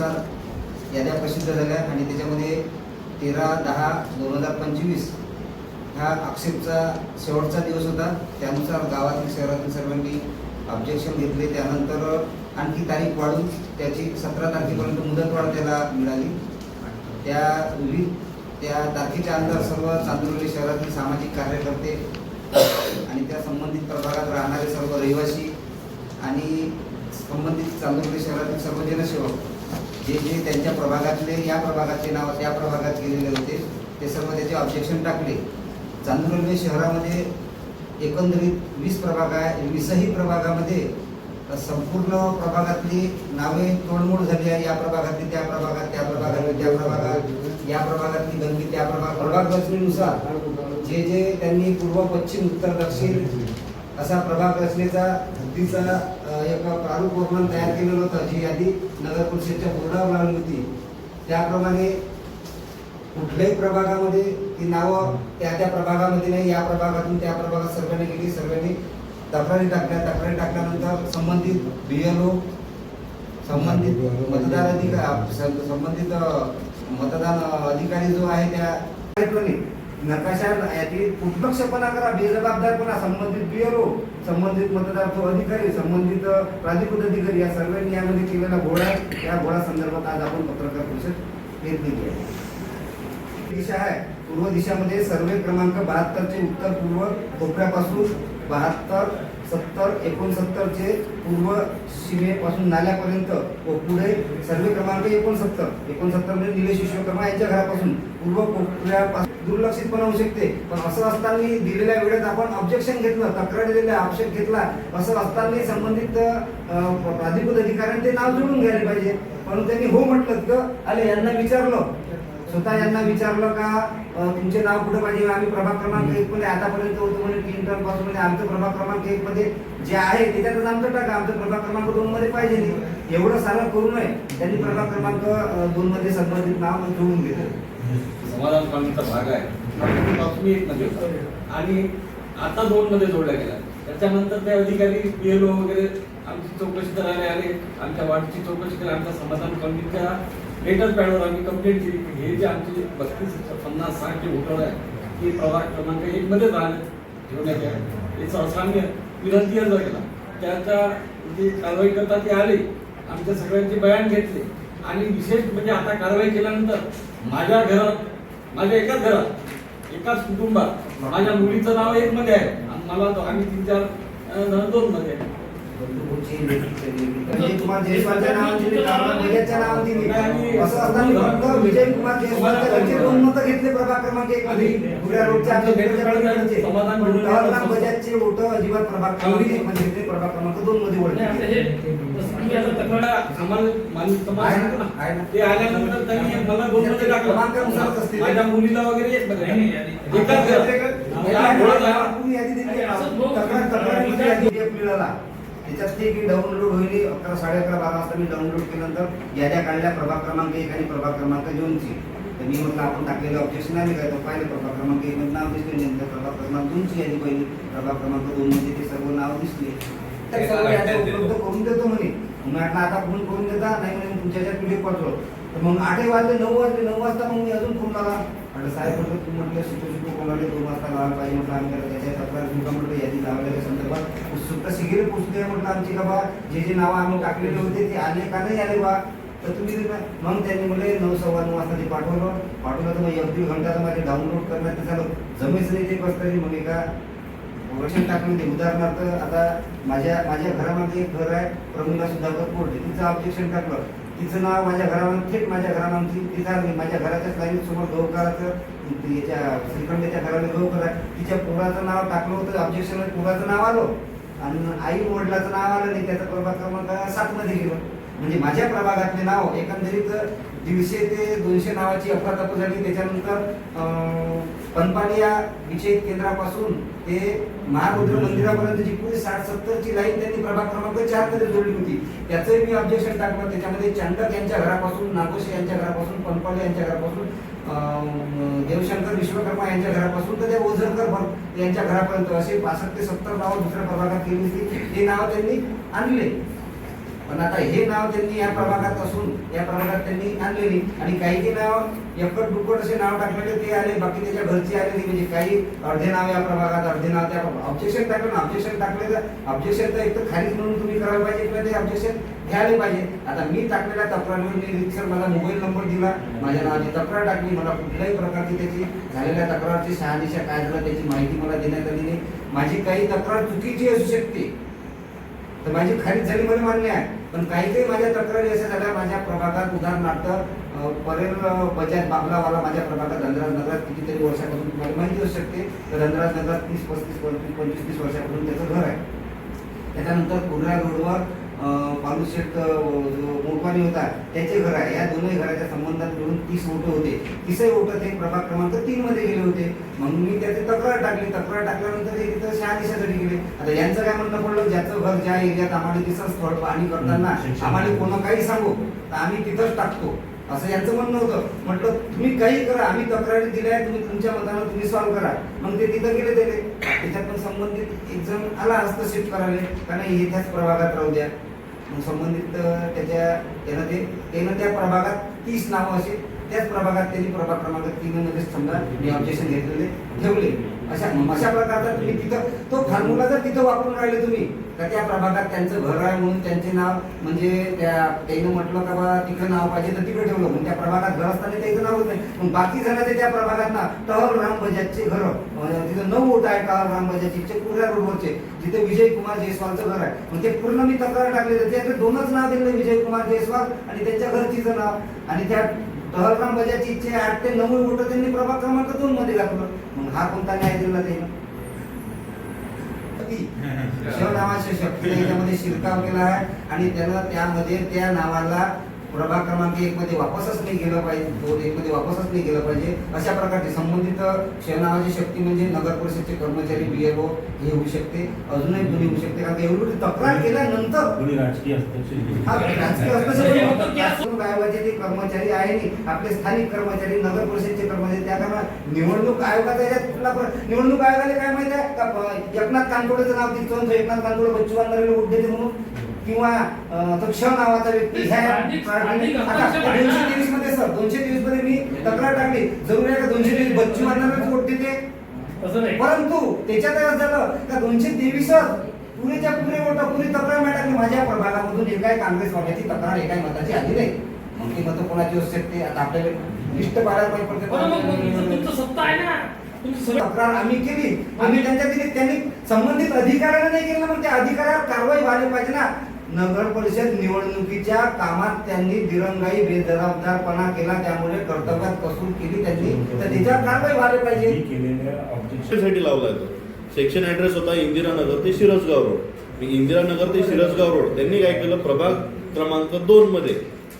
नुसार याद्या प्रसिद्ध झाल्या आणि त्याच्यामध्ये तेरा दहा दोन हजार पंचवीस हा आक्षेपचा शेवटचा दिवस होता. त्यानुसार गावातील शहरातील सर्वांनी ऑब्जेक्शन घेतले. त्यानंतर आणखी तारीख वाढून त्याची सतरा तारखेपर्यंत मुदतवाढ त्याला मिळाली. त्या विविध त्या तारखेच्या अंतर सर्व चांदुर्ली शहरातील सामाजिक कार्यकर्ते आणि त्या संबंधित प्रभागात राहणारे सर्व रहिवासी आणि संबंधित चांदुर्ली शहरातील सर्व जनसेवक जे जे त्यांच्या प्रभागातले या प्रभागातले नाव त्या प्रभागात गेलेले होते ते सर्व त्याचे ऑब्जेक्शन टाकले. चांदुर्ली शहरामध्ये एकंदरीत वीस प्रभाग आहे वीसही प्रभागामध्ये संपूर्ण प्रभागातली नावे तोडमोड झाली आहे. या प्रभागातली त्या प्रभागात त्या प्रभागातली त्या प्रभागात या प्रभागातली गंगी त्या प्रभाग प्रभाग रचनेनुसार जे जे त्यांनी पूर्व पश्चिम उत्तर दक्षिण असा प्रभाग रचनेचा हद्दीचा एक प्रारूप वर्णन तयार केलेलं होतं जी यादी नगर परिषदच्या बोर्डावर लावली होती. त्याप्रमाणे कुठल्याही प्रभागामध्ये ती नावं त्या त्या प्रभागामध्ये नाही या प्रभागातून त्या प्रभागात सर्वांनी गेली सर्वांनी तक्रारी टाकल्या. तक्रारी टाकल्यानंतर संबंधित बी संबंधित मतदार अधिकारी संबंधित मतदान अधिकारी जो आहे त्या कार्यक्रमी नकाशा याची दुर्लक्षपणा करा बेजबाबदारपणा संबंधित बीएलओ संबंधित मतदार अधिकारी संबंधित प्राधिकृत अधिकारी या सर्वांनी यामध्ये केलेला घोडा आहे. या घोडा संदर्भात आज आपण पत्रकार परिषद घेतलेली आहे. दिशा आहे. पूर्व दिशामध्ये सर्वे क्रमांक बहात्तरचे उत्तर पूर्व कोपऱ्यापासून बहात्तर सत्तर एकोणसत्तरचे पूर्व सीमेपासून नाल्यापर्यंत व पुढे सर्वे क्रमांक एकोणसत्तर. एकोणसत्तर म्हणजे निलेश विश्वकर्मा यांच्या घरापासून पूर्व कोपऱ्यापासून दुर्लक्षितपणा होऊ शकते. पण असं असताना दिलेल्या वेळेत आपण ऑब्जेक्शन घेतलं तक्रार दिलेला आक्षेप घेतला असं असताना संबंधित प्राधिकृत अधिकाऱ्यांनी ते नाव जोडून घ्यायला पाहिजे. म्हणून त्यांनी हो म्हटलं तर आले यांना विचारलं स्वतः यांना विचारलं का तुमचे नाव कुठं पाहिजे? आम्ही प्रभाग क्रमांक एक मध्ये आतापर्यंत होतो म्हणजे तीन टनपासून म्हणजे आमचं प्रभाग क्रमांक एक मध्ये जे आहे त्याच्यातच आमचं टाका आमचं प्रभाग क्रमांक दोन मध्ये पाहिजे नाही एवढं सारं करू नये. त्यांनी प्रभाग क्रमांक दोन मध्ये संबंधित नाव जोडून घेतलं समाधान कॉलनीचा भाग आहे. एक मध्ये आणि आता दोन मध्ये जोडला गेला त्याच्यानंतर ते अधिकारी पीएलओ वगैरे आमची चौकशी करायला आले. आमच्या वाटची चौकशी करायला आमच्या समाधान कॉलनीच्या लेटर पॅनल आम्ही कंप्लेंट केली की हे जे आमचे बत्तीस पन्नास साठ जे होटल आहे ते प्रभाग क्रमांक एक मध्ये राहिले ठेवण्यात आहे याचा असाम्य विनंती अर्ज केला. त्याच्या जे कारवाई करता ते आले आमच्या सगळ्यांचे बयान घेतले. आणि विशेष म्हणजे आता कारवाई केल्यानंतर माझ्या घरात माझ्या एकाच घरात एकाच कुटुंबात माझ्या मुलीचं नाव एक मध्ये आहे. आणि मला आम्ही तीन चार अं, दोन मध्ये आहे. विजय कुमार जयस्वालच्या भैयाच्या असं असताना फक्त विजय कुमार घरचे दोन मतं घेतले प्रभाग क्रमांक एक मध्ये पुऱ्या रोडच्या आमच्या बजाजचे अजिबात प्रभाग क्रमांक एक मध्ये घेतले प्रभाग क्रमांक दोन मध्ये ओळखले तक्रार. माझ्या मुलीला वगैरे एकाच. तक्रार तक्रारीमध्ये यादी PDF मिळाला त्याच्यात ते की डाउनलोड होईल अकरा साडे अकरा बारा वाजता मी डाउनलोड केल्यानंतर याद्या काढल्या प्रभाग क्रमांक एक आणि प्रभाग क्रमांक दोनची तर मी म्हटलं आपण टाकलेलं ऑब्जेक्शन आहे काय तर पाहिलं प्रभाग क्रमांक एक मध्ये नाव दिसले नंतर प्रभाग क्रमांक दोनची यादी पहिली प्रभाग क्रमांक दोन मध्ये ते सर्व नाव दिसले तर सर्व उपलब्ध करून देतो म्हणे. मी म्हटलं आता फोन करून देता नाही म्हणे तुमच्या ह्याच्यात पीडीएफ पाठवतो. तर मग आठही वाजले नऊ वाजले नऊ वाजता मग मी अजून फोन लावला. म्हटलं साहेब म्हटलं तुम्ही म्हटलं शिकू शिकू कोणाला दोन वाजता लावायला पाहिजे म्हटलं आम्ही त्याच्या तक्रार घेऊ का म्हटलं यादी लावल्याच्या संदर्भात. सुद्धा शिगेल पोचली आहे म्हटलं आमची का बा जे जे नावं आम्ही टाकलेले होते ते आले का नाही आले बा? तर तुम्ही मग त्यांनी म्हटले नऊ सव्वा नऊ वाजता ते पाठवलं. पाठवलं तर मग एक दीड घंटा तर माझे डाउनलोड करण्यात ते झालं. जमेच नाही ते कसं तरी का? रक्षण वर्षात टाकून ते. उदाहरणार्थ आता माझ्या माझ्या घरामध्ये एक घर आहे. प्रमिला सुधाकर कोर्टे तिचं ऑब्जेक्शन टाकलं. तिचं नाव माझ्या घरामध्ये थेट माझ्या घरामध्ये तिथं आली. माझ्या घराच्या लाईन समोर गहूकाराचं ते याच्या श्रीखंडेच्या घराला गहूकर आहे तिच्या पोराचं नाव टाकलं होतं. ऑब्जेक्शन पोराचं नाव आलं. आणि आई वडिलाचं नाव आलं नाही त्याचा प्रभाग क्रमांक सातमध्ये गेलं. म्हणजे माझ्या प्रभागातले नाव एकंदरीत दीडशे ते दोनशे नावाची अफरातफर झाली. त्याच्यानंतर पनपाणी या विषय केंद्रापासून ते महारुद्र मंदिरापर्यंतची पुढे साठ सत्तरची लाईन त्यांनी प्रभाग क्रमांक चारमध्ये जोडली होती. त्याचंही मी ऑब्जेक्शन टाकलं. त्याच्यामध्ये चांडक यांच्या घरापासून नागोशे यांच्या घरापासून पनपाली यांच्या घरापासून देवशंकर विश्वकर्मा यांच्या घरापासून तर ते ओझरकर यांच्या घरापर्यंत असे पासष्ट ते सत्तर नावं दुसऱ्या प्रभागात केली होती. हे नाव त्यांनी आणले. पण आता हे नाव त्यांनी या प्रभागात असून या प्रभागात त्यांनी आणलेली. आणि काही काही नाव एकट दुप्पट असे नाव टाकलेले ते आले. बाकी त्याच्या घरचे आलेली म्हणजे काही अर्धे नाव या प्रभागात अर्धे नाव त्या ऑब्जेक्शन टाकलं. ना ऑब्जेक्शन टाकले तर ऑब्जेक्शन तर एक तर खालीच म्हणून तुम्ही करायला पाहिजे किंवा ते ऑब्जेक्शन घ्यायला पाहिजे. आता मी टाकलेल्या तक्रारीवर मी सर मला मोबाईल नंबर दिला. माझ्या नावाची तक्रार टाकली. मला कुठल्याही प्रकारची त्याची झालेल्या तक्रारची शहानिशा काय झाला त्याची माहिती मला देण्यात आली नाही. माझी काही तक्रार चुकीची असू शकते. तर माझी खारीज झाली मला मान्य आहे. पण काही काही माझ्या तक्रारी अशा झाल्या. माझ्या प्रभागात उदाहरणार्थ परेल अं, बजाज बाबलावाला माझ्या प्रभागात धनराज नगरात कितीतरी वर्षापासून तुम्हाला माहिती असू शकते. तर धनराज नगरात तीस पस्तीस पंचवीस पंचवीस तीस वर्षापासून त्याचं घर आहे. त्याच्यानंतर कुर्ला रोडवर पालुशेट जो मोटवानी होता त्याचे घर आहे. या दोन्ही घराच्या संबंधात मिळून तीस ओट होते. तीसही ओट ते प्रभाग क्रमांक तीन मध्ये गेले होते. म्हणून मी त्याची तक्रार टाकली. तक्रार टाकल्यानंतर ते तिथं शहानिशासाठी गेले. आता यांचं काय म्हणणं पडलं? ज्याचं घर ज्या एरियात आम्हाला तिथं स्थळ पाहणी करताना आम्हाला कोणा काही सांगू तर आम्ही तिथंच टाकतो. असं यांचं म्हणणं होतं. म्हटलं तुम्ही काही करा. आम्ही तक्रारी दिल्या तुम्ही तुमच्या मतानं तुम्ही सॉल्व्ह करा. मग ते तिथं गेले त्याच्यात पण संबंधित एक जण आला हस्तक्षेप करायला. का नाही हे त्याच प्रभागात राहू द्या. मग संबंधित त्याच्या त्यानं ते त्यानं त्या प्रभागात तीस नावं असे त्याच प्रभागात त्यांनी प्रभाग क्रमांक तीन मध्ये समजा मी ऑब्जेक्शन घेतलेले ठेवले. अशा अशा प्रकारचा तुम्ही तिथं तो फॉर्म्युला जर तिथं वापरून राहिले तुम्ही तर त्या प्रभागात त्यांचं घर आहे म्हणून त्यांचे नाव म्हणजे त्या त्यानं म्हटलं का बा तिकडे नाव पाहिजे तर तिकडे ठेवलं. पण त्या प्रभागात घर असताना त्याचं नाव होत नाही. पण बाकी जणांचे त्या प्रभागात ना टहल राम बजाजचे घर तिथं नऊ ओट आहे टहल राम बजाजचे पुऱ्या रोडवरचे. जिथे विजय कुमार जयस्वालचं घर आहे. मग ते पूर्ण मी तक्रार टाकले त्याच्यात दोनच नाव दिले विजय कुमार जयस्वाल आणि त्यांच्या घरचीचं नाव. आणि त्या टहलराम बजाजची इच्छा आठ ते नऊ वोट त्यांनी प्रभाग क्रमांक दोन मध्ये घातलं. मग हा कोणता न्याय दिला त्यानं? शिव नावाच्या शक्तीने याच्यामध्ये शिरकाव केला आहे आणि त्याला त्यामध्ये त्या नावाला प्रभाग क्रमांक एक मध्ये वापसच नाही गेलं पाहिजे दोन एक मध्ये वापसच नाही गेलं पाहिजे. अशा प्रकारचे संबंधित शिव शक्ती शक्ती म्हणजे नगर परिषदचे कर्मचारी बीएलओ हे होऊ शकते. अजूनही गुन्हे होऊ शकते. कारण का एवढी तक्रार केल्यानंतर कोणी राजकीय हा. राजकीय हस्तक्षेप निवडणूक आयोगाचे ते कर्मचारी आहे नाही. आपले स्थानिक कर्मचारी नगर परिषदचे कर्मचारी त्या कारण निवडणूक आयोगाचा याच्यात कुठला? निवडणूक आयोगाला काय माहिती आहे? का एकनाथ कानकोडेचं नाव तिथं तो एकनाथ कानकोडे बच्चू वोट देते म्हणून. किंवा अं, तो क्ष नावाचा व्यक्ती. दोनशे तेवीसमध्ये सर. दोनशे तेवीसमध्ये मी तक्रार टाकली. जरूर आहे का दोनशे तेवीस? बच्चू देते तसं नाही परंतु त्याच्यात काय झालं का दोनशे तेवीस पुरेच्या पुरे वोट पुरी तक्रार टाकली माझ्या प्रभागामधून एकाही काँग्रेस पक्षाची तक्रार एकाही मताची आली नाही. मग ती मतं कोणाची असू शकते? आता आपल्याला लिस्ट पाडायला पाहिजे पडते. सत्ता आहे ना. तक्रार आम्ही केली. आम्ही त्यांच्या दिली त्यांनी संबंधित अधिकाऱ्याने नाही केलं मग त्या अधिकाऱ्यावर कारवाई व्हायला पाहिजे ना. नगर परिषद निवडणुकीच्या कामात त्यांनी दिरंगाई बेजबाबदारपणा केला. त्यामुळे कर्तव्यात कसूर केली त्यांनी. तर त्याच्यावर कारवाई व्हायला पाहिजे. मी साठी लावला तो. सेक्शन ऍड्रेस होता इंदिरानगर ते शिरसगाव रोड. इंदिरानगर ते शिरसगाव रोड. त्यांनी काय केलं? प्रभाग क्रमांक दोन मध्ये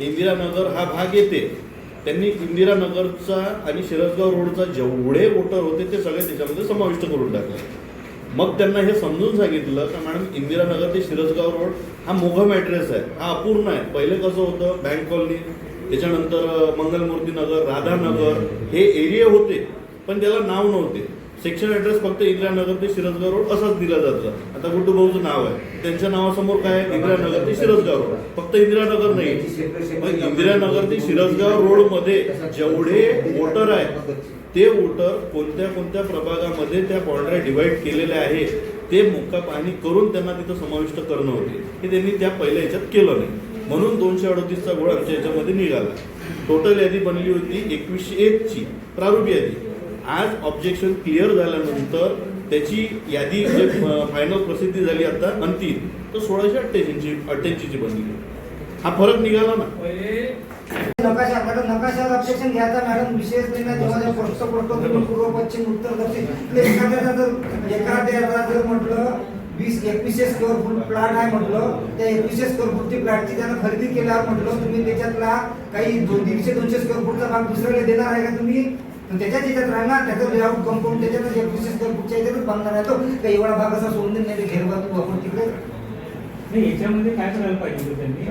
इंदिरानगर हा भाग येते. त्यांनी इंदिरानगरचा आणि शिरसगाव रोडचा जेवढे वोटर होते ते सगळे त्याच्यामध्ये समाविष्ट करून टाकले. मग त्यांना हे समजून सांगितलं का मॅडम इंदिरानगर ते शिरसगाव रोड हा मोघम ऍड्रेस आहे. हा अपूर्ण आहे. पहिले कसं होतं? बँक कॉलनी त्याच्यानंतर मंगलमूर्ती नगर राधानगर हे एरिया होते पण त्याला नाव नव्हते. सेक्शन ऍड्रेस फक्त इंदिरानगर ते शिरसगाव रोड असंच दिलं जातं. आता गुड्डू भाऊचं नाव आहे. त्यांच्या नावासमोर काय आहे? इंदिरानगर ते शिरसगाव रोड फक्त इंदिरानगर नाही. मग इंदिरानगर ते शिरसगाव रोडमध्ये जेवढे वोटर आहेत ते वोटर कोणत्या कोणत्या प्रभागामध्ये त्या बॉर्डर डिवाइड केलेल्या आहे ते मुक्का पाहणी करून त्यांना तिथं समाविष्ट करणं होते. हे त्यांनी त्या पहिल्या याच्यात केलं नाही. म्हणून दोनशे अडतीसचा गोळ आमच्या याच्यामध्ये निघाला. टोटल यादी बनली होती एकवीसशे एकची. प्रारूप यादी. आज ऑब्जेक्शन क्लिअर झाल्यानंतर त्याची यादी जे फायनल प्रसिद्धी झाली आता अंतिम तर सोळाशे अठ्ठ्याऐंशी अठ्ठ्याऐंशीची बनली. हा फरक निघाला ना. नकाशा विशेष उत्तर वीस आहे त्या खरेदी केल्यावर म्हटलं तुम्ही त्याच्यातला काही दोन दीडशे दोनशे स्क्वेअर फूटचा भाग दुसऱ्याला देणार आहे का तुम्ही? तर त्याच्याच याच्यात राहणार त्याचं लेआउट कंपाऊंड त्याच्यातच एकवीसशे स्क्वेअर फूटच्या याच्यातच बांधणार आहे तो काही एवढा भाग असा सोडून देत नाही घेर बाजू आपण तिकडे. नाही याच्यामध्ये काय करायला पाहिजे होतं त्यांनी?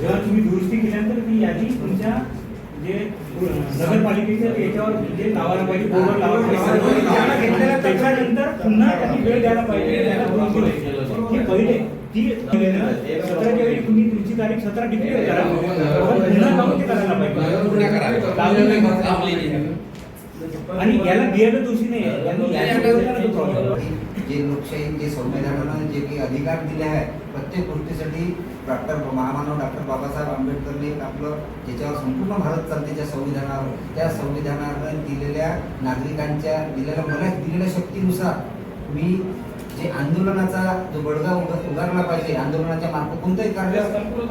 जेव्हा तुम्ही दुरुस्ती केल्यानंतर ती यादी तुमच्या जे नगरपालिकेच्या याच्यावर जे लावायला पाहिजे बोर्डवर लावायला पाहिजे त्याच्यानंतर पुन्हा त्यांनी वेळ द्यायला पाहिजे. हे पहिले. ती सतराच्या वेळी तुम्ही तुमची तारीख सतरा डिक्लेअर करा. पण पुन्हा जाऊन ते करायला पाहिजे. लावलेलं नाही. आणि याला बियाणं दोषी नाही. जे लोकशाही जे संविधानानं जे काही अधिकार दिले आहे प्रत्येक गोष्टीसाठी डॉक्टर महामानव डॉक्टर बाबासाहेब आंबेडकरने आपलं ज्याच्यावर संपूर्ण भारत चालते ज्या संविधानावर त्या संविधानानं दिलेल्या नागरिकांच्या दिलेल्या मला दिलेल्या शक्तीनुसार मी जे आंदोलनाचा जो बडगा उगारला पाहिजे आंदोलनाच्या मार्फत कोणतंही कार्य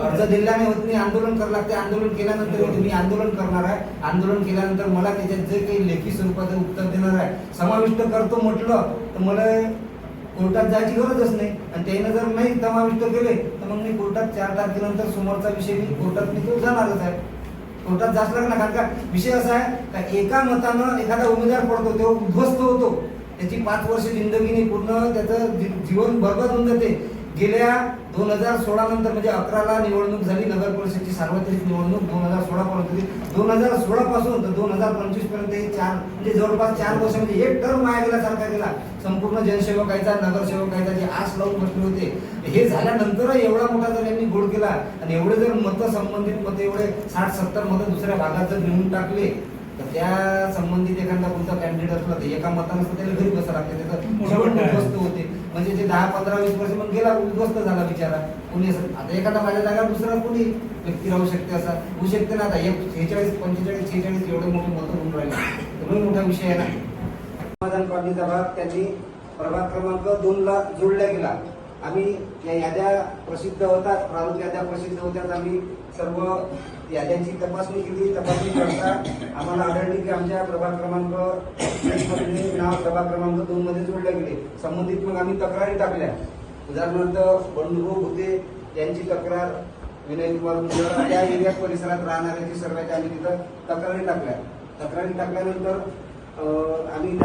अर्ज दिल्याने होत नाही आंदोलन करावं लागते आंदोलन केल्यानंतर. मी आंदोलन करणार आहे. आंदोलन केल्यानंतर मला त्याच्यात जे काही लेखी स्वरूपाचं उत्तर देणार आहे समाविष्ट करतो म्हटलं तर मला कोर्टात जायची गरजच नाही. आणि त्यानं जर नाही समाविष्ट केले तर मग मी कोर्टात चार तारखेनंतर समोरचा विषय मी कोर्टात मी तो जाणारच आहे. कोर्टात जास्त लागणार कारण का विषय असा आहे का एका मतानं एखादा उमेदवार पडतो तो उद्ध्वस्त होतो. त्याची पाच वर्ष जिंदगीने पूर्ण त्याचं जीवन बरबाद होऊन जाते. गेल्या दोन हजार सोळा नंतर म्हणजे अकराला निवडणूक झाली नगर परिषदची सार्वत्रिक निवडणूक दोन हजार सोळा पर्यंत होती. दोन हजार सोळा पासून तर दोन हजार पंचवीसपर्यंत हे चार म्हणजे जवळपास चार वर्ष म्हणजे एक टर्म माया गेल्यासारखा गेला. संपूर्ण जनसेवकाचा नगरसेवकाचा जे आस लावून बसले होते. हे झाल्यानंतर एवढा मोठा जर यांनी गोड केला आणि एवढे जर मतं संबंधित मतं एवढे साठ सत्तर मतं दुसऱ्या भागात जर नेऊन टाकले तर त्या संबंधित एखादा कोणता कॅन्डिडेट असला तर एका मतानं त्याला घरी बसा लागते. त्याचं. उद्ध्वस्त होते. म्हणजे ते दहा पंधरा वीस वर्ष मग गेला उद्ध्वस्त झाला बिचारा. कोणी असं आता एखादा माझ्या जागा दुसरा कोणी व्यक्ती राहू शकते असा? होऊ शकते ना आता. एक शेहेचाळीस पंचेचाळीस छेचाळीस एवढे मोठे मतं होऊन राहिले. तर मोठा विषय आहे ना. समाधान पाटणीचा भाग त्यांनी प्रभाग क्रमांक दोन ला जोडला गेला. आम्ही या याद्या प्रसिद्ध होतात प्रारूप याद्या प्रसिद्ध होत्यात आम्ही सर्व याद्यांची तपासणी केली तपासणी करता. आम्हाला आढळली की आमच्या प्रभाग क्रमांक नाव प्रभाग क्रमांक दोन मध्ये जोडले गेले. संबंधित मग आम्ही तक्रारी टाकल्या. उदाहरणार्थ बंडू होते यांची तक्रार विनय कुमार मुंडकर त्या एरिया परिसरात राहणाऱ्याची सर्वांच्या आम्ही तिथं तक्रारी टाकल्या. तक्रारी टाकल्यानंतर आम्ही